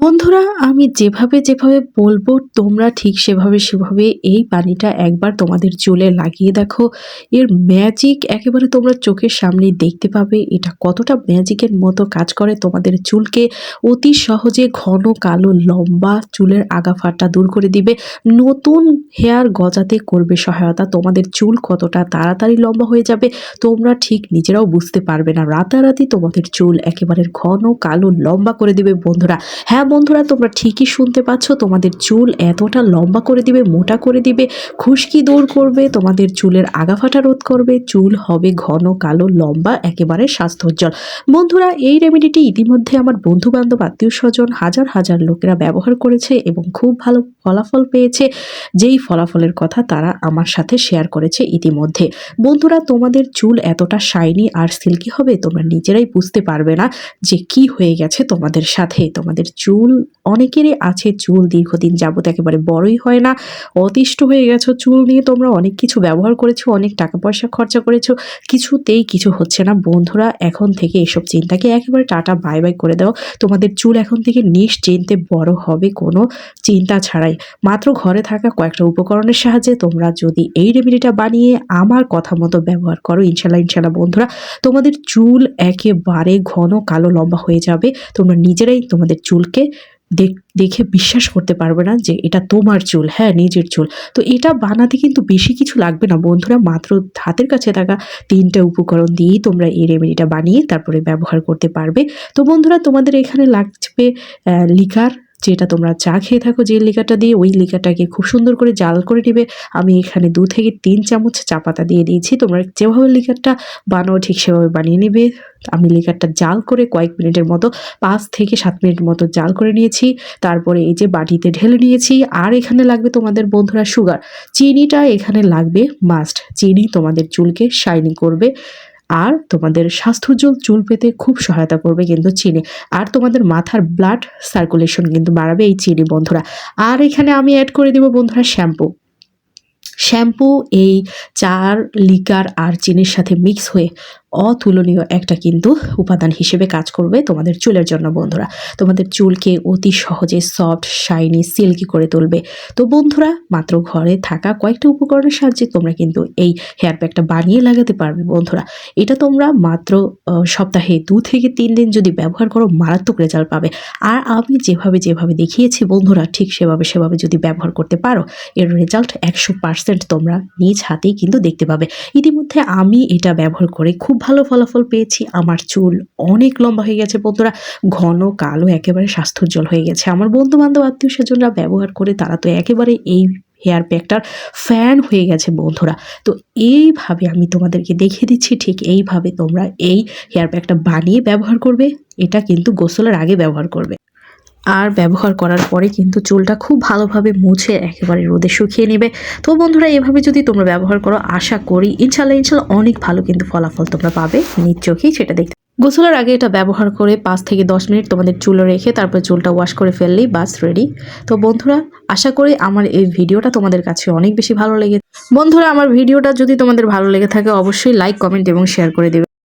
বন্ধুরা, আমি যেভাবে যেভাবে বলব, তোমরা ঠিক সেভাবে সেভাবে এই পানিটা একবার তোমাদের চুলে লাগিয়ে দেখো। এর ম্যাজিক একেবারে তোমরা চোখের সামনে দেখতে পাবে। এটা কতটা ম্যাজিকের মতো কাজ করে তোমাদের চুলকে। অতি সহজে ঘন, কালো, লম্বা চুলের আগাফাটা দূর করে দিবে। নতুন হেয়ার গজাতে করবে সহায়তা। তোমাদের চুল কতটা তাড়াতাড়ি লম্বা হয়ে যাবে, তোমরা ঠিক নিজেরাও বুঝতে পারবে না। রাতারাতি তোমাদের চুল একেবারে ঘন, কালো, লম্বা করে দিবে বন্ধুরা। হ্যাঁ বন্ধুরা, তোমরা ঠিকই শুনতে পাচ্ছ, তোমাদের চুল এতটা লম্বা করে দিবে, মোটা করে দিবে, খুশকি দূর করবে, তোমাদের চুলের আগাফাটা রোধ করবে, চুল হবে ঘন, কালো, লম্বা, একেবারে স্বাস্থ্যোজ্জ্বল। বন্ধুরা, এই রেমেডিটি ইতিমধ্যে আমার বন্ধু বান্ধব আত্মীয় স্বজন, হাজার হাজার লোকেরা ব্যবহার করেছে এবং খুব ভালো ফলাফল পেয়েছে, যেই ফলাফলের কথা তারা আমার সাথে শেয়ার করেছে ইতিমধ্যে। বন্ধুরা, তোমাদের চুল এতটা শাইনি আর সিল্কি হবে, তোমরা নিজেরাই বুঝতে পারবে না যে কি হয়ে গেছে তোমাদের সাথে, তোমাদের চুল অনেকেরই আছে চুল দীর্ঘদিন যাবত একেবারে বড়ই হয় না, অতিষ্ঠ হয়ে গেছো, চুল নিয়ে তোমরা অনেক কিছু ব্যবহার করেছ, অনেক টাকা পয়সা খরচা করেছ, কিছুতেই কিছু হচ্ছে না। বন্ধুরা, এখন থেকে এসব চিন্তাকে একেবারে টাটা, বাই বাই করে দাও। তোমাদের চুল এখন থেকে নিশ্চিন্তে বড় হবে, কোনো চিন্তা ছাড়াই। মাত্র ঘরে থাকা কয়েকটা উপকরণের সাহায্যে তোমরা যদি এই রেমেডিটা বানিয়ে আমার কথা মতো ব্যবহার করো, ইনশাল্লাহ ইনশাল্লাহ, বন্ধুরা, তোমাদের চুল একেবারে ঘন কালো লম্বা হয়ে যাবে। তোমরা নিজেরাই তোমাদের চুলকে দেখ- বিশ্বাস করতে পারবে না যে এটা তোমার চুল হ্যাঁ নিজের চুল। তো এটা বানাতে কিন্তু বেশি কিছু লাগবে না। বন্ধুরা, মাত্র হাতের কাছে থাকা তিনটা উপকরণ দিয়েই তোমরা এই রেমেডিটা বানিয়ে তারপরে ব্যবহার করতে পারবে। তো বন্ধুরা, তোমাদের এখানে লাগবে লিকার যেটা তোমরা চা খেয়ে থাকো যে লিকারটা দিয়ে, ওই লিকারটাকে খুব সুন্দর করে জাল করে নেবে। আমি এখানে দু থেকে তিন চামচ চা পাতা দিয়ে দিয়েছি। তোমরা যেভাবে লিকারটা বানাও, ঠিক সেভাবে বানিয়ে নেবে। আমি লিকারটা জাল করে কয়েক মিনিটের মতো, পাঁচ থেকে সাত মিনিট মতো জাল করে নিয়েছি। তারপরে এই যে বাটিতে ঢেলে নিয়েছি। আর এখানে লাগবে তোমাদের বন্ধুরা সুগার। চিনিটা এখানে লাগবে মাস্ট। চিনি তোমাদের চুলকে শাইনি করবে। আর তোমাদের স্বাস্থ্যজল চুল পেতে খুব সহায়তা করবে কিন্তু চিনি। আর তোমাদের মাথার ব্লাড সার্কুলেশন কিন্তু বাড়াবে এই চিনি বন্ধুরা। আর এখানে আমি অ্যাড করে দেবো বন্ধুরা শ্যাম্পু শ্যাম্পু এই চার লিকার আর চিনির সাথে মিক্স হয়ে অতুলনীয় একটা কিন্তু উপাদান হিসেবে কাজ করবে তোমাদের চুলের জন্য, বন্ধুরা। তোমাদের চুলকে অতি সহজে সফট শাইনি সিল্কি করে তুলবে। তো বন্ধুরা, মাত্র ঘরে থাকা কয়েকটা উপকরণের সাহায্যে তোমরা কিন্তু এই হেয়ার প্যাকটা বানিয়ে লাগাতে পারবে, বন্ধুরা। এটা তোমরা মাত্র সপ্তাহে দু থেকে তিন দিন যদি ব্যবহার করো, মারাত্মক রেজাল্ট পাবে। আর আমি যেভাবে যেভাবে দেখিয়েছি, বন্ধুরা, ঠিক সেভাবে সেভাবে যদি ব্যবহার করতে পারো, এর রেজাল্ট একশো পার্সেন্ট তোমরা নিজ হাতেই কিন্তু দেখতে পাবে। ইতিমধ্যে আমি এটা ব্যবহার করে খুব ভালো ফলাফল পেয়েছি। আমার চুল অনেক লম্বা হয়ে গেছে বন্ধুরা। ঘন, কালো, একেবারে স্বাস্থ্যোজ্জ্বল হয়ে গেছে। আমার বন্ধু বান্ধব আত্মীয় স্বজনরা ব্যবহার করে তারা তো একেবারে এই হেয়ার প্যাকটার ফ্যান হয়ে গেছে বন্ধুরা। তো এইভাবে আমি তোমাদেরকে দেখিয়ে দিচ্ছি, ঠিক এইভাবে তোমরা এই হেয়ার প্যাকটা বানিয়ে ব্যবহার করবে। এটা কিন্তু গোসলের আগে ব্যবহার করবে। আর ব্যবহার করার পরে কিন্তু চুলটা খুব ভালোভাবে মুছে একেবারে রোদে শুকিয়ে নেবে। তো বন্ধুরা, এভাবে যদি তোমরা ব্যবহার করো, আশা করি ইনশাল্লাহ ইনশাল্লাহ অনেক ভালো কিন্তু ফলাফল তোমরা পাবে নিজ চোখেই সেটা দেখতে। গোসলের আগে এটা ব্যবহার করে পাঁচ থেকে দশ মিনিট তোমাদের চুলে রেখে তারপর চুলটা ওয়াশ করে ফেললেই বাস রেডি তো বন্ধুরা, আশা করি আমার এই ভিডিওটা তোমাদের কাছে অনেক বেশি ভালো লেগে বন্ধুরা, আমার ভিডিওটা যদি তোমাদের ভালো লেগে থাকে, অবশ্যই লাইক কমেন্ট এবং শেয়ার করে দেবে।